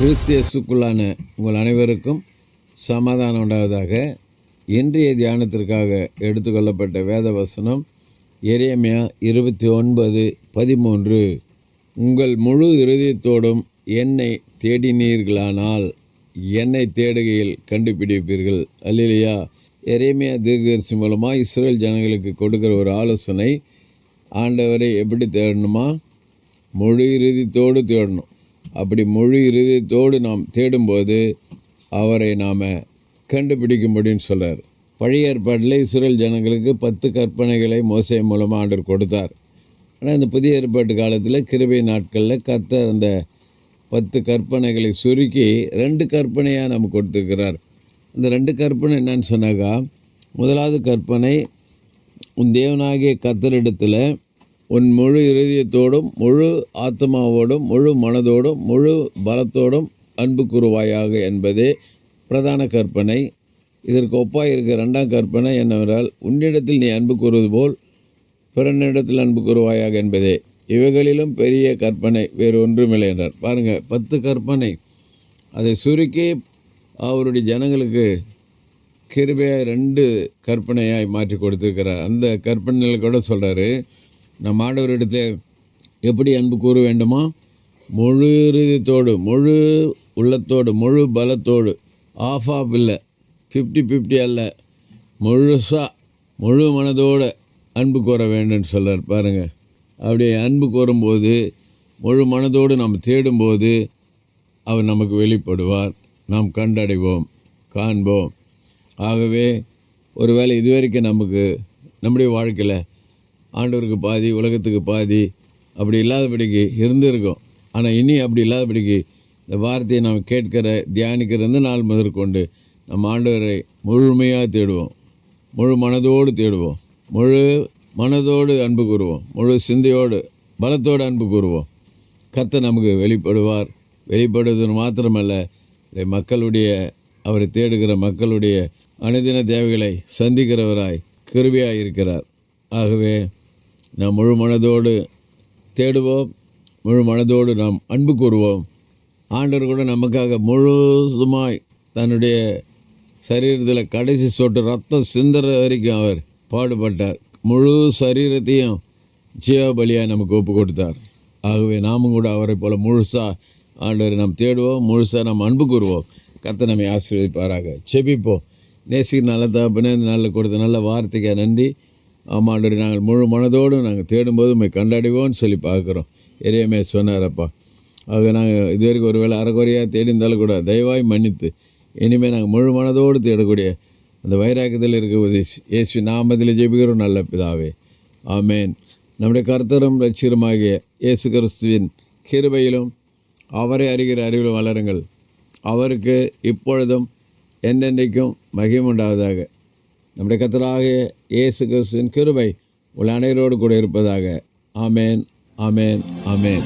கிறிஸ்தியஸுக்குள்ளான உங்கள் அனைவருக்கும் சமாதானம் உண்டாவதாக இன்றைய தியானத்திற்காக எடுத்துக்கொள்ளப்பட்ட வேத வசனம் எரேமியா இருபத்தி ஒன்பது பதிமூன்று. உங்கள் முழு இருதயத்தோடும் என்னை தேடினீர்களானால் என்னை தேடுகையில் கண்டுபிடிப்பீர்கள். அல்லையா எரேமியா தீர்க்கதரிசி மூலமாக இஸ்ரேல் ஜனங்களுக்கு கொடுக்குற ஒரு ஆலோசனை ஆண்டவரை எப்படி தேடணுமா? முழு இறுதித்தோடு தேடணும். அப்படி மொழி இறுதியத்தோடு நாம் தேடும்போது அவரை நாம் கண்டுபிடிக்க முடியும்னு சொல்கிறார் பழைய ஏற்பாட்டில் இஸ்ரேல் ஜனங்களுக்கு பத்து கற்பனைகளை மோசை மூலமாக ஆண்டர் கொடுத்தார். ஆனால் இந்த புதிய ஏற்பாட்டு காலத்தில் கிருபை நாட்களில் கத்த அந்த பத்து கற்பனைகளை சுருக்கி ரெண்டு கற்பனையாக நமக்கு கொடுத்துருக்கிறார். அந்த ரெண்டு கற்பனை என்னன்னு சொன்னாக்கா முதலாவது கற்பனை உன் தேவனாகிய கத்தரிடத்தில் உன் முழு இருதயத்தோடும் முழு ஆத்மாவோடும் முழு மனதோடும் முழு பலத்தோடும் அன்பு கூறுவாயாக என்பதே பிரதான கற்பனை. இதற்கு ஒப்பாக இருக்க ரெண்டாம் கற்பனை என்னவென்றால் உன்னிடத்தில் நீ அன்பு கூறுவது போல் பிறனிடத்தில் அன்பு கூறுவாயாக என்பதே. இவைகளிலும் பெரிய கற்பனை வேறு ஒன்றுமில்லை என்றார். பாருங்கள் பத்து கற்பனை. அதை சுருக்கி அவருடைய ஜனங்களுக்கு கிருபையாக ரெண்டு கற்பனையாய் மாற்றி கொடுத்துருக்கிறார். அந்த கற்பனையில் கூட சொல்கிறாரு நம் ஆண்டவரிடத்தை எப்படி அன்பு கூற வேண்டுமோ? முழு இறுதியத்தோடு முழு உள்ளத்தோடு முழு பலத்தோடு. ஆஃப் ஆஃப் இல்லை ஃபிஃப்டி ஃபிஃப்டி அல்ல. முழுசாக முழு மனதோடு அன்பு கூற வேண்டும்னு சொல்கிறார் பாருங்கள் அப்படி அன்பு கூறும்போது முழு மனதோடு நாம் தேடும்போது அவர் நமக்கு வெளிப்படுவார். நாம் கண்டடைவோம் காண்போம். ஆகவே ஒருவேளை இதுவரைக்கும் நமக்கு நம்முடைய வாழ்க்கையில் ஆண்டவருக்கு பாதி உலகத்துக்கு பாதி அப்படி இல்லாதபடிக்கு இருந்திருக்கும். ஆனால் இனி அப்படி இல்லாதபடிக்கு இந்த வார்த்தையை நாம் கேட்கிற தியானிக்கிறது நாள் முதற்கொண்டு நம்ம ஆண்டவரை முழுமையாக தேடுவோம். முழு மனதோடு தேடுவோம். முழு மனதோடு அன்பு கூறுவோம். முழு சிந்தையோடு பலத்தோடு அன்பு கூறுவோம். கத்தை நமக்கு வெளிப்படுவார். வெளிப்படுவது மாத்திரமல்ல மக்களுடைய அவரை தேடுகிற மக்களுடைய அனுதின தேவைகளை சந்திக்கிறவராய் கிருவியாக இருக்கிறார் ஆகவே நாம் முழு மனதோடு தேடுவோம் முழு மனதோடு நாம் அன்பு கூறுவோம். ஆண்டவர் கூட நமக்காக முழுதுமாய் தன்னுடைய சரீரத்தில் கடைசி சொட்டு ரத்தம் சிந்துற வரைக்கும் அவர் பாடுபட்டார். முழு சரீரத்தையும் ஜீவபலியாக நமக்கு ஒப்பு கொடுத்தார் ஆகவே நாமும் கூட அவரை போல் முழுசாக ஆண்டவர் நாம் தேடுவோம் முழுசாக நாம் அன்பு கூறுவோம். கத்தை நம்மை ஆசீர்வதிப்பாராக. செபிப்போம் நேசிக்கிற நல்ல தகப்பனே நல்ல கொடுத்த நல்ல வார்த்தைக்கு நன்றி. ஆமாண்டவரை நாங்கள் முழு மனதோடு நாங்கள் தேடும்போது உண்மை கண்டடைவோம்னு சொல்லி பார்க்குறோம். எரியமே சொன்னாரப்பா. ஆக நாங்கள் இது வரைக்கும் ஒரு வேளை அறகுறையாக தேடி இருந்தாலும் கூட தயவாய் மன்னித்து இனிமேல் நாங்கள் முழு மனதோடு தேடக்கூடிய அந்த வைராக்கியத்தில் இருக்க உதவி இயேசு நாமத்தில் ஜெபிக்கிறோம் நல்ல பிதாவே. ஆமேன். நம்முடைய கர்த்தரும் லட்சியருமாகிய இயேசு கிறிஸ்துவின் கிருபையிலும் அவரை அறிகிற அறிவிலும் வளருங்கள். அவருக்கு இப்பொழுதும் என்றென்றைக்கும் மகிமுண்டாவதாக நம்முடைய கத்தராக இயேசு கிறிஸ்துவின் கிருபை உள்ள அனைவரோடு கூட இருப்பதாக. ஆமேன் ஆமேன் ஆமேன்.